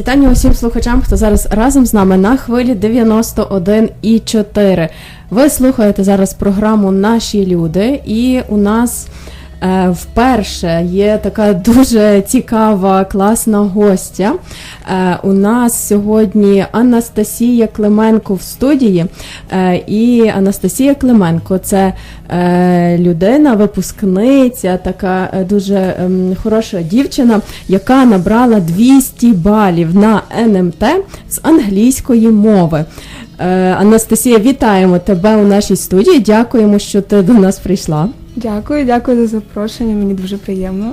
Вітання усім слухачам, хто зараз разом з нами на хвилі 91,4. Ви слухаєте зараз програму Наші люди, і у нас вперше є така дуже цікава, класна гостя. Е, у нас сьогодні Анастасія Клименко в студії. Е, і Анастасія Клименко це е, людина, випускниця, така е, дуже ем, хороша дівчина, яка набрала 200 балів на НМТ з англійської мови. Е, Анастасія, вітаємо тебе у нашій студії. Дякуємо, що ти до нас прийшла. Дякую, дякую за запрошення. Мені дуже приємно.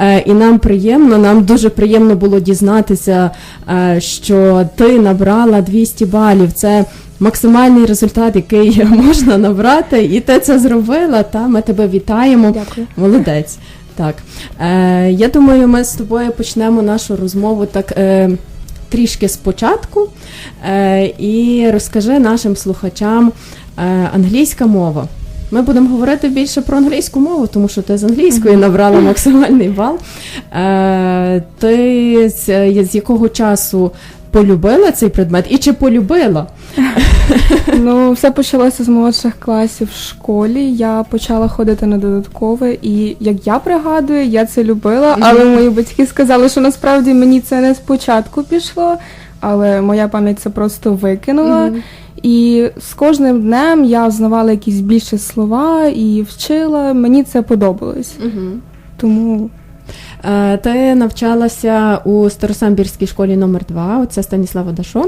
Е, І нам приємно, нам дуже приємно було дізнатися, е, що ти набрала 200 балів. Це максимальний результат, який можна набрати, і ти це зробила. Та ми тебе вітаємо. Дякую. Молодець. Так. Е, я думаю, ми з тобою почнемо нашу розмову так. Е, Трішки спочатку е, і розкажи нашим слухачам е, англійська мова. Ми будемо говорити більше про англійську мову, тому що ти з англійської набрала максимальний бал. Е, ти з, з якого часу полюбила цей предмет і чи полюбила? Ну, все почалося з молодших класів в школі. Я почала ходити на додаткове, і як я пригадую, я це любила, але мої батьки сказали, що насправді мені це не спочатку пішло, але моя пам'ять це просто викинула. І з кожним днем я знавала якісь більше слова і вчила. Мені це подобалось. Тому Е, Ти навчалася у Старосамбірській школі номер 2 оце Станіслава Дашо.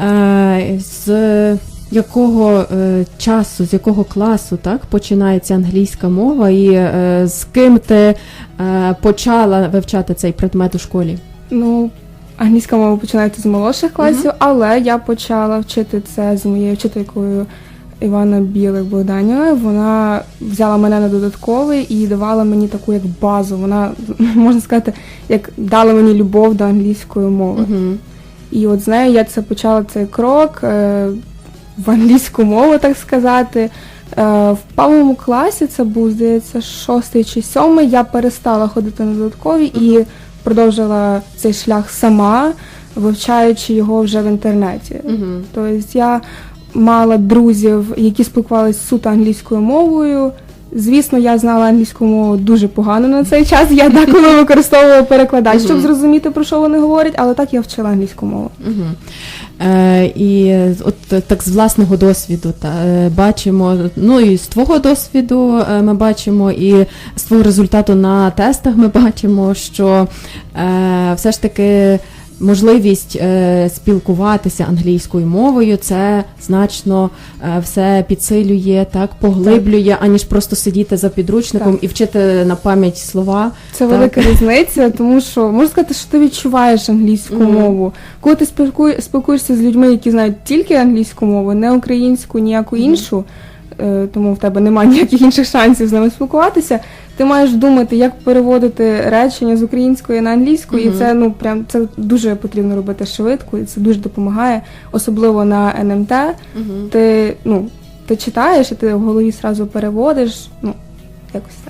Е, З якого е, часу, з якого класу так, починається англійська мова, і е, з ким ти е, почала вивчати цей предмет у школі? Ну, англійська мова починається з молодших класів, але я почала вчити це з моєю вчителькою Івана Білих Богданівою. Вона взяла мене на додатковий і давала мені таку як базу. Вона, можна сказати, як дала мені любов до англійської мови. Угу. І от з нею я це почала цей крок е, в англійську мову, так сказати. Е, в певному класі це був, здається, шостий чи сьомий. Я перестала ходити на додаткові і продовжила цей шлях сама, вивчаючи його вже в інтернеті. Угу. Тобто я мала друзів, які спілкувалися суто англійською мовою. Звісно, я знала англійську мову дуже погано на цей час. Я деколи використовувала перекладач, щоб зрозуміти, про що вони говорять, але так я вчила англійську мову. Е, і от так з власного досвіду та, е, бачимо, ну і з твого досвіду е, ми бачимо, і з твого результату на тестах ми бачимо, що все ж таки можливість е, спілкуватися англійською мовою це значно е, все підсилює, так, поглиблює, аніж просто сидіти за підручником Так. і вчити на пам'ять слова. Це Так. велика різниця, тому що можна сказати, що ти відчуваєш англійську Мгм. мову. Коли ти спілкує- спілкуєшся з людьми, які знають тільки англійську мову, не українську, ніяку Мгм. іншу, е, тому в тебе немає ніяких інших шансів з ними спілкуватися. Ти маєш думати, як переводити речення з української на англійську, і це ну прям це дуже потрібно робити швидко, і це дуже допомагає, особливо на НМТ. Угу. Ти ну ти читаєш, і ти в голові зразу переводиш. Ну якось так.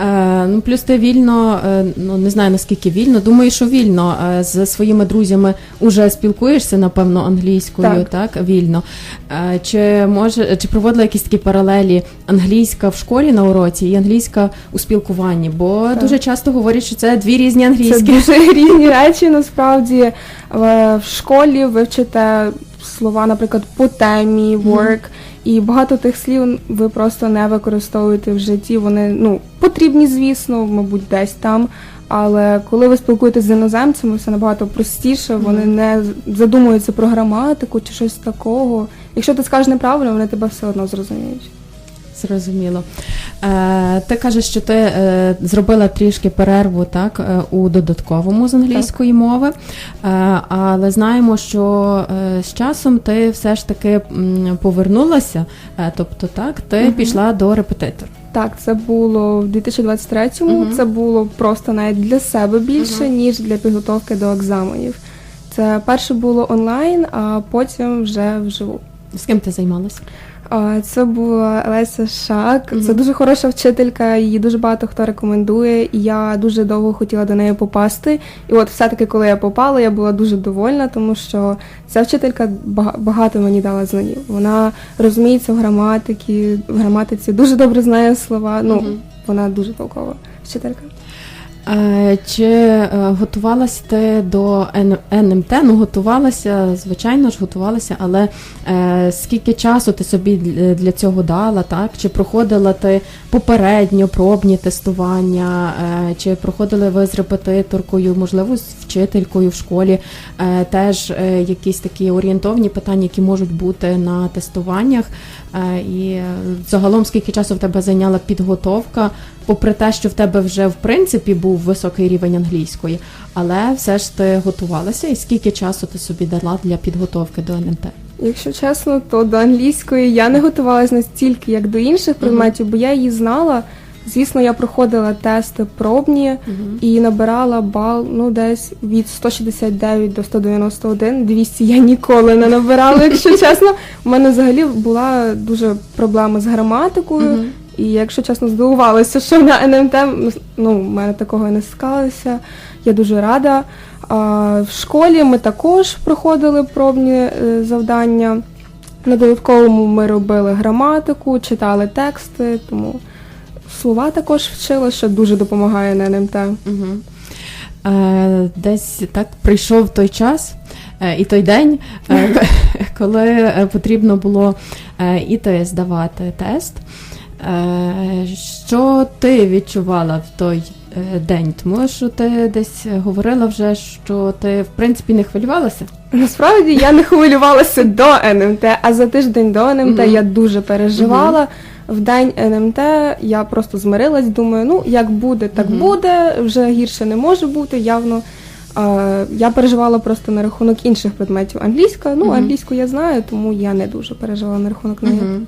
Е, ну, плюс ти вільно, е, ну не знаю наскільки вільно, думаю, що вільно е, з своїми друзями уже спілкуєшся, напевно, англійською, так, вільно. Е, чи може чи проводила якісь такі паралелі англійська в школі на уроці і англійська у спілкуванні? Бо Так. дуже часто говорять, що це дві різні Це англійські. дуже різні речі. Насправді в школі ви вчите слова, наприклад, по темі, work, і багато тих слів ви просто не використовуєте в житті. Вони ну потрібні, звісно, мабуть, десь там. Але коли ви спілкуєтесь з іноземцями, все набагато простіше. Вони не задумуються про граматику чи щось такого. Якщо ти скажеш неправильно, вони тебе все одно зрозуміють. Зрозуміло. Е, ти кажеш, що ти е, зробила трішки перерву так, е, у додатковому з англійської мови, е, але знаємо, що е, з часом ти все ж таки повернулася, е, тобто так, ти Мгм. пішла до репетитора. Так, це було в 2023-му. Мгм. Це було просто навіть для себе більше, Мгм. ніж для підготовки до екзаменів. Це перше було онлайн, а потім вже вживу. З ким ти займалася? Це була Леся Шак. Це дуже хороша вчителька, її дуже багато хто рекомендує. І я дуже довго хотіла до неї попасти. І от все-таки, коли я попала, я була дуже довольна, тому що ця вчителька бага- багато мені дала знанів. Вона розуміється в граматиці, в граматиці, дуже добре знає слова. Ну, вона дуже толкова вчителька. Е, Чи е, готувалася ти до НМТ? Ну, готувалася, звичайно ж, готувалася, але е, скільки часу ти собі для- цього дала, так? Чи проходила ти попередньо пробні тестування, чи проходили ви з репетиторкою, можливо, з вчителькою в школі? Теж якісь такі орієнтовні питання, які можуть бути на тестуваннях. І загалом скільки часу в тебе зайняла підготовка, попри те, що в тебе вже в принципі був високий рівень англійської, але все ж ти готувалася, і скільки часу ти собі дала для підготовки до НМТ? Якщо чесно, то до англійської я не готувалася настільки, як до інших предметів, бо я її знала. Звісно, я проходила тести пробні і набирала бал ну десь від 169 до 191. 200 я ніколи не набирала, якщо чесно. У мене взагалі була дуже проблема з граматикою. І якщо чесно, здивувалася, що на НМТ ну, в мене такого не сталося. Я дуже рада. А, в школі ми також проходили пробні е, завдання. На додатковому ми робили граматику, читали тексти, тому слова також вчила, що дуже допомагає на НМТ. Угу. Е, десь так прийшов той час е, і той день, е, коли потрібно було е, іти здавати тест. Е, що ти відчувала в той е, день? Тому що ти десь говорила вже, що ти в принципі не хвилювалася. Насправді я не хвилювалася до НМТ, а за тиждень до НМТ Мгм. я дуже переживала. В день НМТ я просто змирилась, думаю, ну як буде, так Мгм. буде, вже гірше не може бути. Явно е, я переживала просто на рахунок інших предметів. Англійська, ну Мгм. англійську я знаю, тому я не дуже переживала на рахунок неї. Е,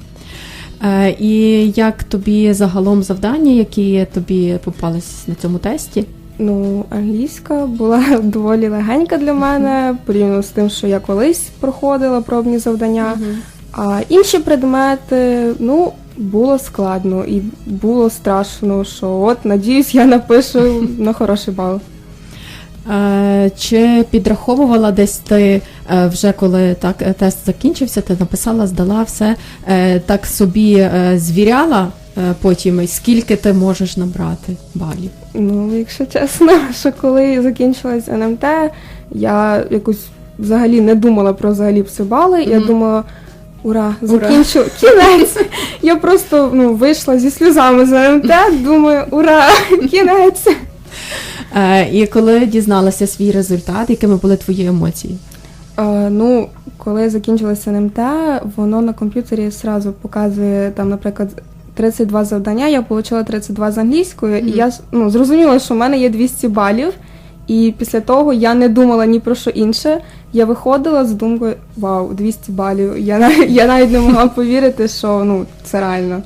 і як тобі загалом завдання, які тобі попались на цьому тесті? Ну, англійська була доволі легенька для мене, порівняно з тим, що я колись проходила пробні завдання. А інші предмети, ну, було складно і було страшно, що от, надіюсь, я напишу на хороший бал. Е, Чи підраховувала десь ти е, вже коли так е, тест закінчився, ти написала, здала все, так собі звіряла потім, скільки ти можеш набрати балів? Ну, якщо чесно, що коли закінчилась НМТ, я якось взагалі не думала про взагалі всі бали. Я думала, ура, Ура. кінець. Я просто ну, вийшла зі сльозами з НМТ, думаю, ура, кінець. Е, І коли дізналася свій результат, якими були твої емоції? Е, ну, коли закінчилося НМТ, воно на комп'ютері одразу показує там, наприклад, 32 завдання. Я отримала 32 з англійською, і я ну, зрозуміла, що в мене є 200 балів. І після того я не думала ні про що інше. Я виходила з думкою Вау, 200 балів. Я навіть, я навіть не могла повірити, що ну це реально.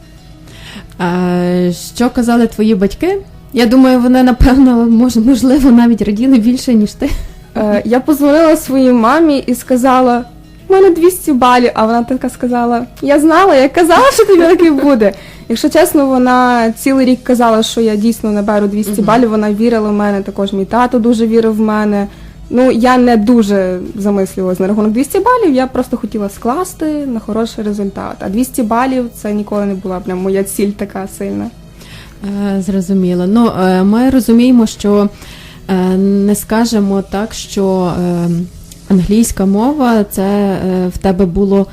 Е, Що казали твої батьки? Я думаю, вони напевно мож, можливо навіть раділи більше, ніж ти. Е, я позвонила своїй мамі і сказала: у мене 200 балів. А вона така сказала: Я знала, я казала, що тобі таке буде. Якщо чесно, вона цілий рік казала, що я дійсно наберу 200 Мгм. балів. Вона вірила в мене, також мій тато дуже вірив в мене. Ну, я не дуже замислювалась на рахунок 200 балів, я просто хотіла скласти на хороший результат. А 200 балів це ніколи не була прям моя ціль така сильна. Е, Зрозуміло. Ну, е, ми розуміємо, що е, не скажемо так, що англійська мова це в тебе було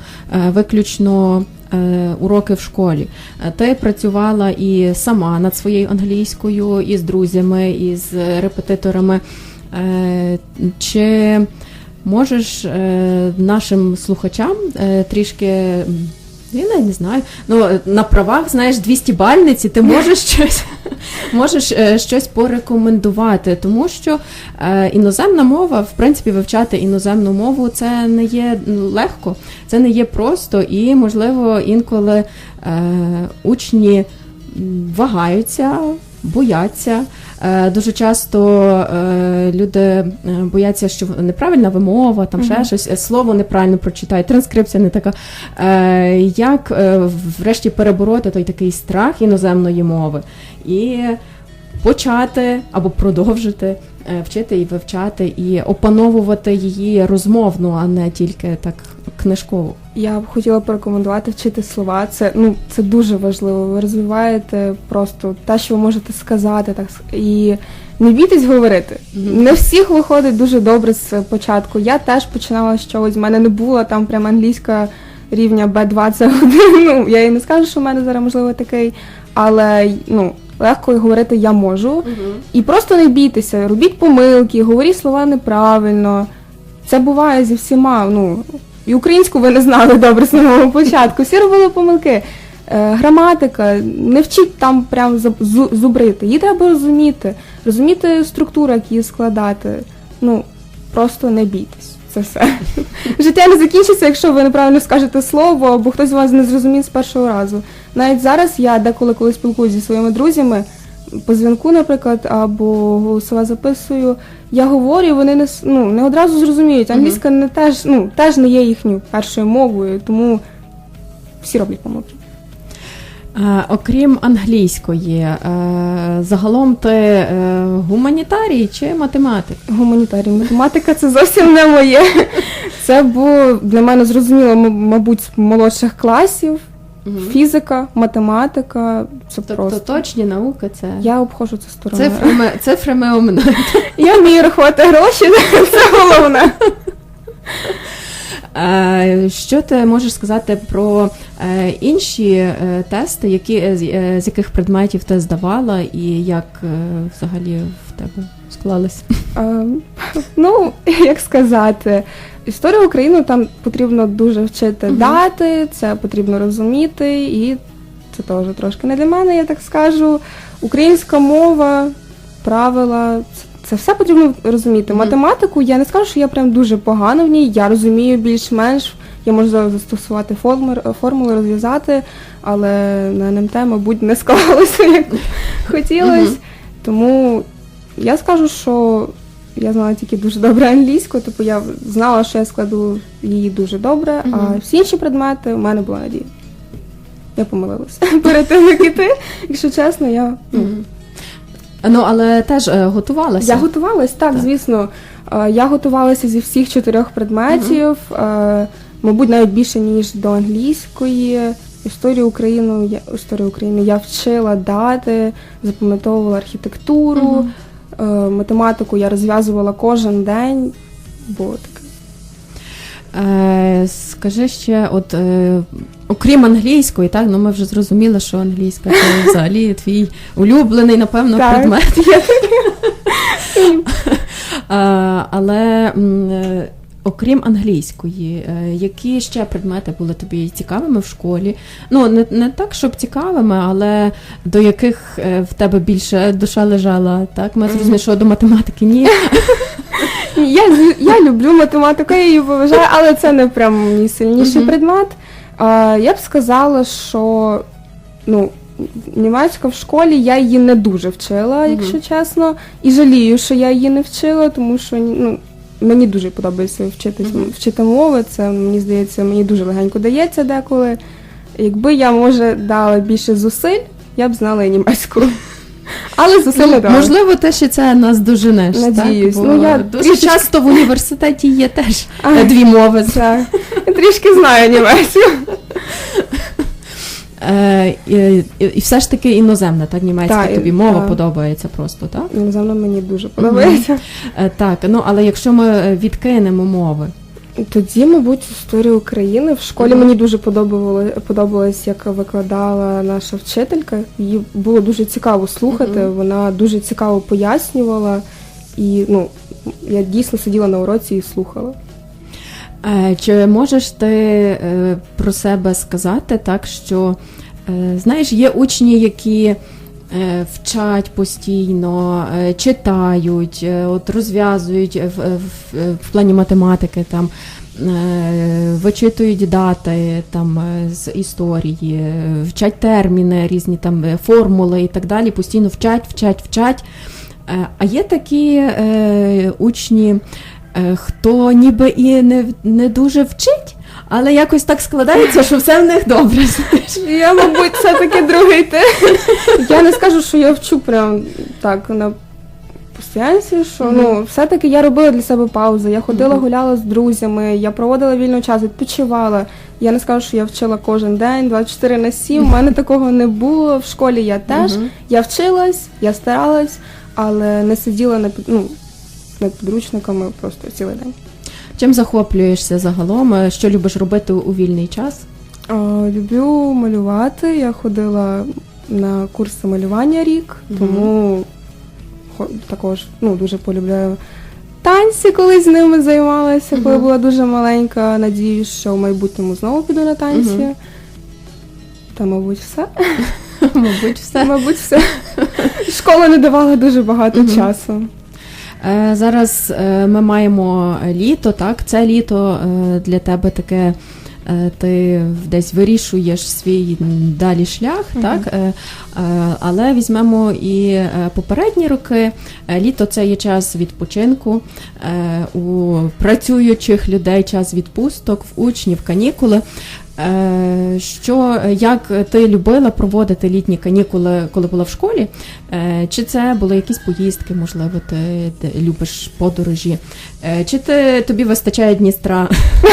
виключно уроки в школі. Ти працювала і сама над своєю англійською, і з друзями, і з репетиторами. Чи можеш нашим слухачам трішки. М, Я не знаю. Ну, е, на правах, знаєш, 200 бальниці, ти можеш щось, можеш е, щось порекомендувати, тому що е, іноземна мова, в принципі, вивчати іноземну мову це не є ну, легко, це не є просто, і, можливо, інколи учні вагаються бояться. Е, Дуже часто е, люди е, бояться, що неправильна вимова, там ще щось, слово неправильно прочитають, транскрипція не така. Як врешті перебороти той такий страх іноземної мови і почати або продовжити вчити і вивчати, і опановувати її розмовну, а не тільки так книжкову. Я б хотіла порекомендувати вчити слова. Це ну це дуже важливо. Ви розвиваєте просто те, що ви можете сказати, так і не бійтесь говорити. Не всіх виходить дуже добре з початку. Я теж починала з чогось. в мене не було там прям англійська рівня B2 це один. Ну я і не скажу, що в мене зараз можливо такий, але ну легко говорити я можу. І просто не бійтеся, робіть помилки, говоріть слова неправильно. Це буває зі всіма. Ну, і українську ви не знали добре з самого початку. Всі робили помилки. Е, граматика, не вчіть там прям зубрити. Її треба розуміти, розуміти структуру, як її складати. Ну, просто не бійтесь. Це все. Життя не закінчиться, якщо ви неправильно скажете слово, або хтось вас не зрозуміє з першого разу. Навіть зараз я деколи, коли спілкуюся зі своїми друзями, по дзвінку, наприклад, або голосове записую, я говорю, вони не, ну, не одразу зрозуміють. Англійська не теж, ну, теж не є їхньою першою мовою, тому всі роблять помилки. Е, Окрім англійської, е, загалом ти е, гуманітарій чи математик? Гуманітарій. Математика це зовсім не моє. Це було для мене зрозуміло, мабуть, з молодших класів. Фізика, математика, це Тобто просто. точні науки це Я обходжу це стороною. цифрами, цифрами оминають. Я вмію рахувати гроші, це головне. Е, Що ти можеш сказати про е, інші е, тести, які, з яких предметів ти здавала, і як взагалі в тебе склалось? Ем, Ну, як сказати, історію України там потрібно дуже вчити Мгм. дати, це потрібно розуміти, і це теж трошки не для мене, я так скажу. Українська мова, правила, це, це все потрібно розуміти. Мгм. Математику я не скажу, що я прям дуже погана в ній, я розумію більш-менш. Я можу застосувати формули, формули розв'язати, але на НМТ, мабуть, не склалося, як хотілося. Тому я скажу, що я знала тільки дуже добре англійську, тобто я знала, що я складу її дуже добре, а всі інші предмети у мене була надія. Я помилилася перед тим, як іти. Якщо чесно, я, ну, Мгм. Ну, але теж е, готувалася. я готувалась, так, Так. звісно. Е, Я готувалася зі всіх чотирьох предметів, е, мабуть, навіть більше, ніж до англійської. Історію України, я, історію України я вчила дати, запам'ятовувала архітектуру, Мгм. Е, математику я розв'язувала кожен день. Було таке. Е, скажи ще, от е, окрім англійської, так, ну ми вже зрозуміли, що англійська це взагалі твій улюблений, напевно, Так. предмет. Е, але е, окрім англійської, е, які ще предмети були тобі цікавими в школі? Ну, не, не так, щоб цікавими, але до яких е, в тебе більше душа лежала, так? Ми зрозуміли, що до математики ні. Я, я люблю математику, я її поважаю, але це не прям мій сильніший предмет. А, я б сказала, що ну, німецька в школі я її не дуже вчила, якщо чесно. І жалію, що я її не вчила, тому що ну, мені дуже подобається вчитись вчити мови. Це мені здається, мені дуже легенько дається деколи. Якби я, може, дала більше зусиль, я б знала і німецьку. Але зусиль не дала. Можливо, те, що це нас доженеш. Надіюсь. Так? Бо Ну, я дуже трішки... часто в університеті є теж е, дві мови. Це я трішки знаю німецьку. Е, і, і, все ж таки іноземна, так, німецька Так, тобі мова так. подобається просто, так? Іноземно мені дуже подобається. Е, так, ну але якщо ми е, відкинемо мови, Тоді, мабуть, історія України в школі мені дуже подобало, подобалось, як викладала наша вчителька. Її було дуже цікаво слухати. Вона дуже цікаво пояснювала, і ну я дійсно сиділа на уроці і слухала. е, чи можеш ти е, про себе сказати так, що знаєш, є учні, які е, вчать постійно, е, читають, е, от розв'язують в, в, в плані математики там. е, вичитують дати там е, з історії, е, вчать терміни, різні там е, формули і так далі. Постійно вчать, вчать, вчать. Е, А є такі е, учні, е, хто ніби і не, не дуже вчить, але якось так складається, що все в них добре. знаєш. Я, мабуть, все-таки другий ти. Я не скажу, що я вчу прям так на постоянці, що ну, все-таки я робила для себе паузи. Я ходила, гуляла з друзями, я проводила вільний час, відпочивала. Я не скажу, що я вчила кожен день, 24 на 7. У мене такого не було. В школі я теж. Я вчилась, я старалась, але не сиділа на ну, над підручниками просто цілий день. Чим захоплюєшся загалом? Е, Що любиш робити у вільний час? А, люблю малювати. Я ходила на курси малювання рік, тому хо- також ну, дуже полюбляю танці, коли з ними займалася, коли Мгм. була дуже маленька. Надіюсь, що в майбутньому знову піду на танці. Мгм. Та, мабуть, все. Мабуть, все. Мабуть, все. Школа не давала дуже багато часу. Е, Зараз е, ми маємо літо, так? Це літо е, для тебе таке. Е, Ти десь вирішуєш свій далі шлях, Мгм. так? Е, е, Але візьмемо і попередні роки. Літо це є час відпочинку у працюючих людей, час відпусток, в учнів, канікули. Що як ти любила проводити літні канікули, коли була в школі? Чи це були якісь поїздки, можливо, ти, любиш подорожі? Чи ти тобі вистачає Дністра?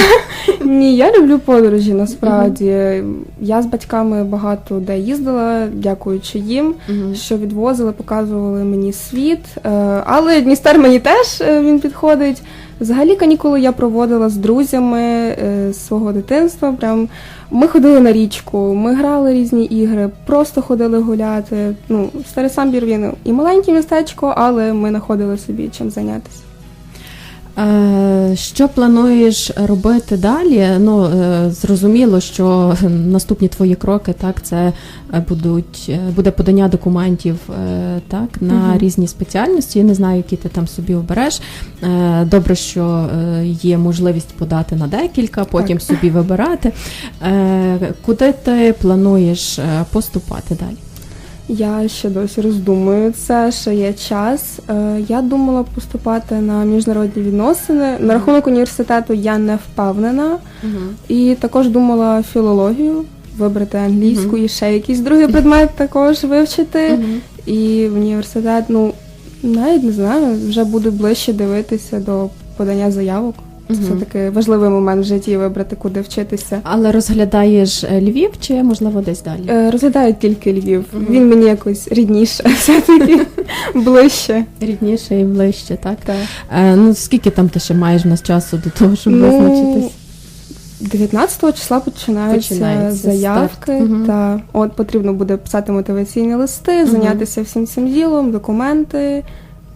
Ні, я люблю подорожі насправді. Я з батьками багато де їздила, дякуючи їм. що відвозили, показували мені світ. Е, Але Дністер мені теж е, він підходить. Взагалі канікули я проводила з друзями е, з свого дитинства. Прям ми ходили на річку, ми грали різні ігри, просто ходили гуляти. Ну, Старий Самбір він і маленьке містечко, але ми знаходили собі чим зайнятися. Е, Що плануєш робити далі? Ну е, зрозуміло, що наступні твої кроки, так, це е, будуть буде подання документів так на Мгм. різні спеціальності. Я не знаю, які ти там собі обереш. Добре, що є можливість подати на декілька, потім Так. собі вибирати. Куди ти плануєш поступати далі? Я ще досі роздумую це, ще є час. Е, Я думала поступати на міжнародні відносини. На рахунок університету я не впевнена. І також думала філологію, вибрати англійську і ще якийсь другий предмет також вивчити. І в університет, ну навіть не знаю, вже буду ближче дивитися до подання заявок. Це все-таки важливий момент в житті вибрати, куди вчитися. Але розглядаєш е, Львів чи можливо десь далі? Е, Розглядають тільки Львів. Він мені якось рідніше, все-таки ближче. Рідніше і ближче, так? Так. Е, ну скільки там ти ще маєш в нас часу до того, щоб Ну, визначитись? 19 числа починаються, Починається заявки. Мгм. Та от потрібно буде писати мотиваційні листи, Мгм. зайнятися всім цим ділом, документи.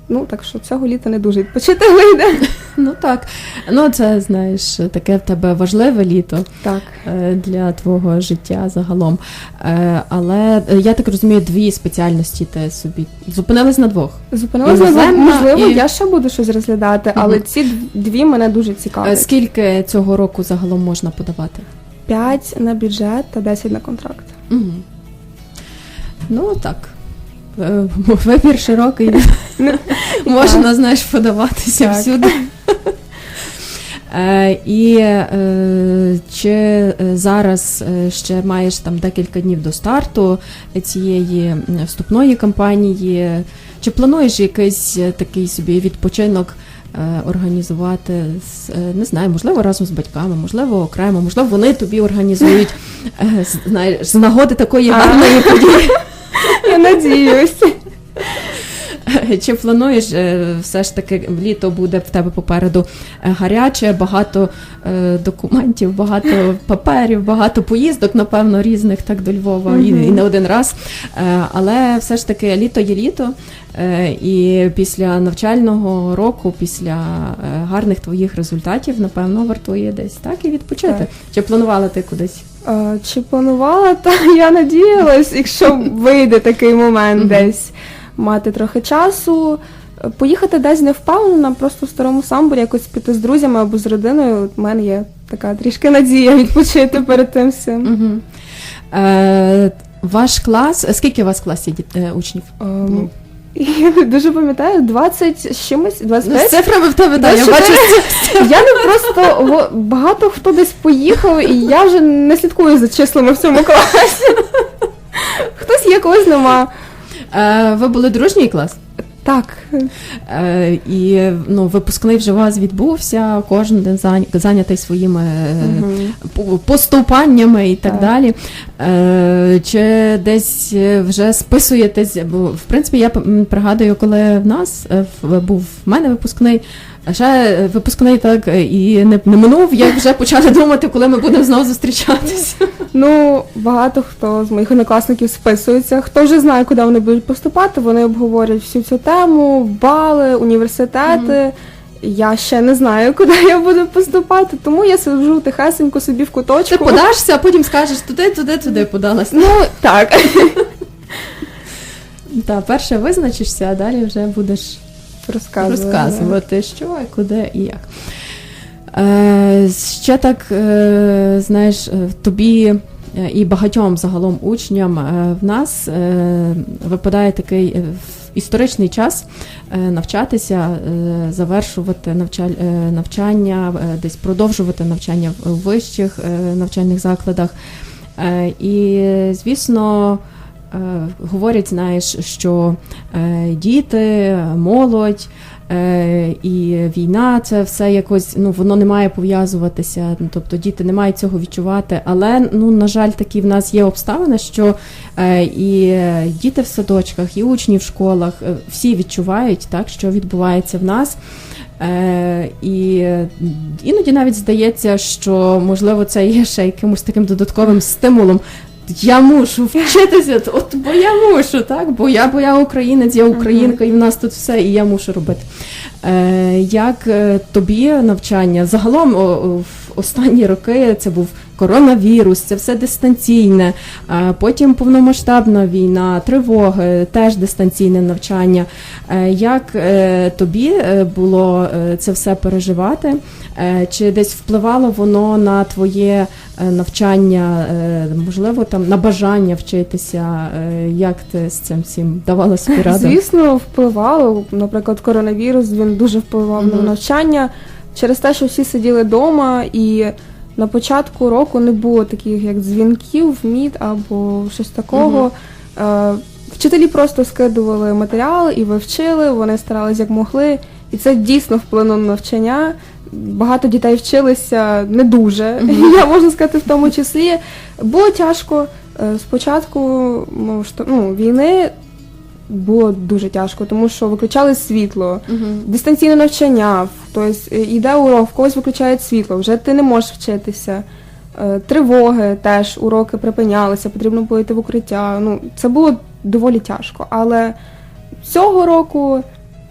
Ну так що цього літа не дуже відпочити вийде. Ну так. Ну це знаєш, таке в тебе важливе літо Так. е, для твого життя загалом. Е, Але е, я так розумію, дві спеціальності ти собі зупинились на двох. Зупинилася на Іноземна можливо, і- я ще буду щось розглядати, але Мгм. ці дві мене дуже цікавлять. Скільки цього року загалом можна подавати? П'ять на бюджет та 10 на контракт. Угу. Ну так. Е, Вибір широкий. Можна, знаєш, подаватися всюди. Е, І е, чи зараз ще маєш там декілька днів до старту цієї вступної кампанії? Чи плануєш якийсь такий собі відпочинок організувати з, не знаю, можливо, разом з батьками, можливо, окремо, можливо, вони тобі організують з- знаєш, з нагоди такої гарної події. Я надіюсь. Чи плануєш е, все ж таки літо буде в тебе попереду е, гаряче, багато е, документів, багато паперів, багато поїздок, напевно, різних так до Львова і, Мгм. і не один раз. Але все ж таки літо є літо, і після навчального року, після гарних твоїх результатів, напевно, вартує десь так і відпочити. Так. Чи планувала ти кудись? Чи планувала, та я надіялась, якщо вийде такий момент десь мати трохи часу. Поїхати десь не впевнена, просто в старому самборі якось піти з друзями або з родиною. У мене є така трішки надія відпочити перед тим всім. Е, ваш клас, скільки у вас в класі е, учнів? Ем, Я дуже пам'ятаю, 20 з чимось, Ну, 25. з цифрами в тебе, да, я бачу. Я не просто багато хто десь поїхав, і я вже не слідкую за числами в цьому класі. Хтось є, когось нема. Е, ви були дружній клас? Так, Е, і ну, випускний вже у вас відбувся, кожен день зайня- зайнятий своїми е, по- поступаннями і так, Так. далі. Е, чи десь е, вже списуєтесь? Бо в принципі я м, пригадую, коли в нас е, в- був в мене випускний. А ще е, випускний так е, і не, не минув, як вже почали думати, коли ми будемо знову зустрічатися. ну багато хто з моїх однокласників списується. Хто вже знає, куди вони будуть поступати, вони обговорюють всю цю тему, бали, університети. Я ще не знаю, куди я буду поступати, тому я сиджу тихесенько собі в куточку. Ти подашся, а потім скажеш туди, туди, туди подалась. Ну так. Та перше визначишся, а далі вже будеш Розказую. розказувати, що і куди і як. Е, ще так, е, знаєш, е, тобі е, і багатьом загалом учням е, в нас е, випадає такий е, історичний час е, навчатися, е, завершувати навчаль- е, навчання, е, десь продовжувати навчання в вищих е, навчальних закладах. Е, І, звісно, говорять, знаєш, що е, діти, молодь. Е, і війна, це все якось ну воно не має пов'язуватися. Ну, тобто діти не мають цього відчувати. Але ну на жаль, такі в нас є обставини, що е, і е, діти в садочках, і учні в школах е, всі відчувають так, що відбувається в нас. Е, і е, іноді навіть здається, що можливо це є ще якимось таким додатковим стимулом. Я мушу вчитися, от бо я мушу, так? Бо я, бо я українець, я українка, і в нас тут все, і я мушу робити. Е, як е, тобі навчання? Загалом о, о, в останні роки це був коронавірус, це все дистанційне, потім повномасштабна війна, тривоги, теж дистанційне навчання. Е, як е, тобі е, було це все переживати? Чи десь впливало воно на твоє навчання, можливо, там на бажання вчитися? Як ти з цим всім давала собі раду? Звісно, впливало. Наприклад, коронавірус він дуже впливав на навчання через те, що всі сиділи вдома, і на початку року не було таких як дзвінків, міт або щось такого. Е, Вчителі просто скидували матеріал і ви вчили, вони старались як могли, і це дійсно вплинуло на навчання. Багато дітей вчилися не дуже, я можу сказати, в тому числі. Було тяжко. Е, Спочатку ну, ну, війни було дуже тяжко, тому що виключали світло, дистанційне навчання, е, йде урок, в когось виключають світло, вже ти не можеш вчитися. Е, Тривоги теж, уроки припинялися, потрібно було йти в укриття. Ну, це було доволі тяжко. Але цього року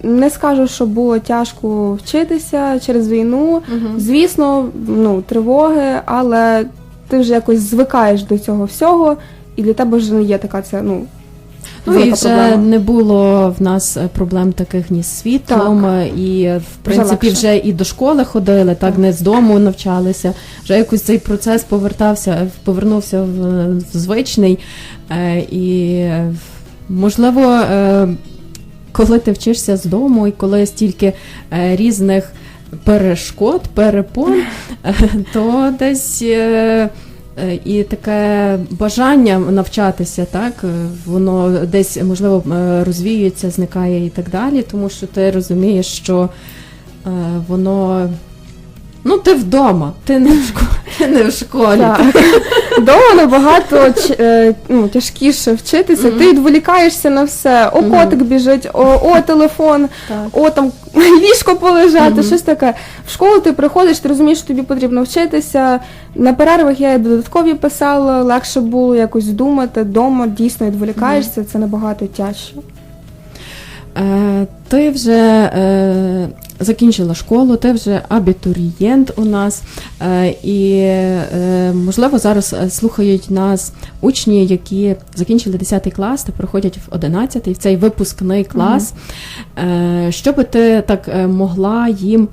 не скажу, що було тяжко вчитися через війну. Мгм. Звісно, ну, тривоги, але ти вже якось звикаєш до цього всього, і для тебе вже не є така це, ну, Ну і вже проблема. не було в нас е, проблем таких ні з світлом, Так. е, і е, в принципі легше. вже і до школи ходили, так, Так. не з дому навчалися. Вже якось цей процес повертався, повернувся в, звичний. І можливо, коли ти вчишся з дому, і коли стільки різних перешкод, перепон, то десь. Е, І таке бажання навчатися, так е, воно десь можливо е, розвіюється, зникає і так далі, тому що ти розумієш, що воно ну ти вдома, ти не в школі, не в школі. Так. Дома набагато е, ну, тяжкіше вчитися, ти відволікаєшся на все. О, котик біжить, о, о, телефон, Так. о, там ліжко полежати, щось таке. В школу ти приходиш, ти розумієш, що тобі потрібно вчитися. На перервах я додаткові писала, легше було якось думати. Дома дійсно відволікаєшся, це набагато тяжче. Е, ти вже е, закінчила школу, ти вже абітурієнт у нас, е, і е, можливо зараз е, слухають нас учні, які закінчили 10 клас та проходять в 11 в цей випускний клас. Е, що би ти так е, могла їм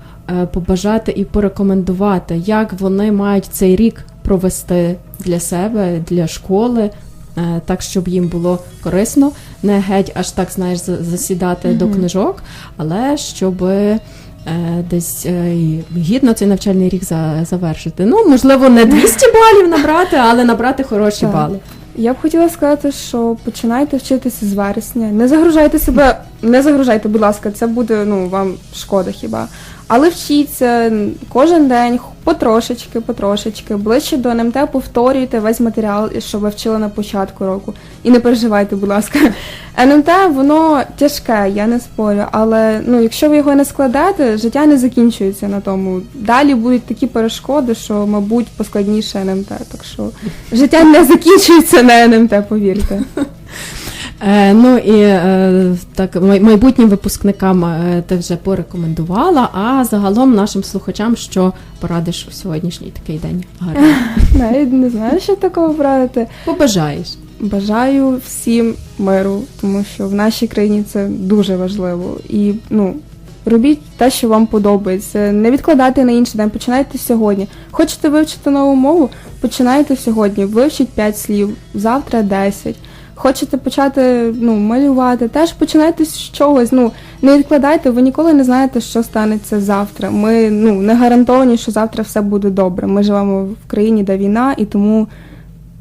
побажати і порекомендувати, як вони мають цей рік провести для себе, для школи, так, щоб їм було корисно, не геть аж так, знаєш, за- засідати до книжок, але щоб е, десь е, гідно цей навчальний рік завершити. Ну, можливо, не 200 балів набрати, але набрати хороші Так. бали. Я б хотіла сказати, що починайте вчитися з вересня. Не загружайте себе, не загружайте, будь ласка, це буде ну вам шкода хіба. Але вчіться кожен день, потрошечки, потрошечки, ближче до НМТ повторюйте весь матеріал, що ви вчили на початку року. І не переживайте, будь ласка. НМТ воно тяжке, я не спорю, але ну, якщо ви його не складете, життя не закінчується на тому. Далі будуть такі перешкоди, що, мабуть, поскладніше НМТ. Так що життя не закінчується на НМТ, повірте. Е, ну і е, так майбутнім випускникам е, ти вже порекомендувала, а загалом нашим слухачам, що порадиш у сьогоднішній такий день. Навіть не знаю, що такого порадити. Побажаєш. Бажаю всім миру, тому що в нашій країні це дуже важливо. І ну, робіть те, що вам подобається. Не відкладайте на інший день, починайте сьогодні. Хочете вивчити нову мову? Починайте сьогодні. Вивчіть 5 слів, завтра 10. Хочете почати ну, малювати, теж починайте з чогось. Ну, не відкладайте, ви ніколи не знаєте, що станеться завтра. Ми ну, не гарантовані, що завтра все буде добре. Ми живемо в країні, де війна, і тому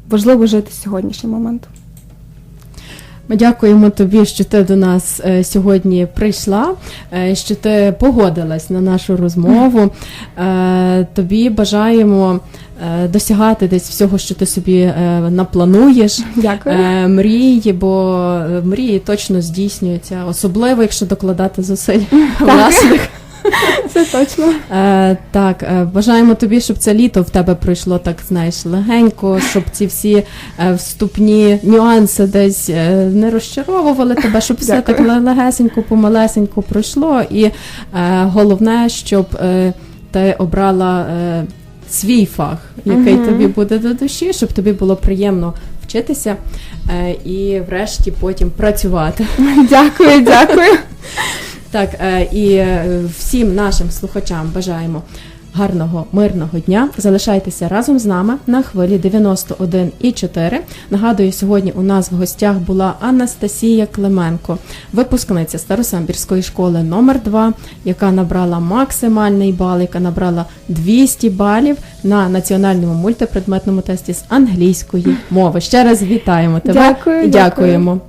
важливо жити сьогоднішнім моментом. Ми дякуємо тобі, що ти до нас е, сьогодні прийшла, е, що ти погодилась на нашу розмову. Е, тобі бажаємо досягати десь всього, що ти собі наплануєш. Дякую. Мрії, бо мрії точно здійснюються, особливо якщо докладати зусиль власних. Це точно. Е, так, е, бажаємо тобі, щоб це літо в тебе пройшло так, знаєш, легенько, щоб ці всі е, вступні нюанси десь е, не розчаровували тебе, щоб все так ле- легесенько, помалесенько пройшло. І е, головне, щоб е, ти обрала е, свій фах, який Мгм. тобі буде до душі, щоб тобі було приємно вчитися е, і врешті потім працювати. Дякую, дякую. Так, е, і е, всім нашим слухачам бажаємо гарного, мирного дня. Залишайтеся разом з нами на хвилі 91,4. Нагадую, сьогодні у нас в гостях була Анастасія Клименко, випускниця Старосамбірської школи номер 2 яка набрала максимальний бал, яка набрала 200 балів на національному мультипредметному тесті з англійської мови. Ще раз вітаємо тебе Дякую, і дякую. дякуємо.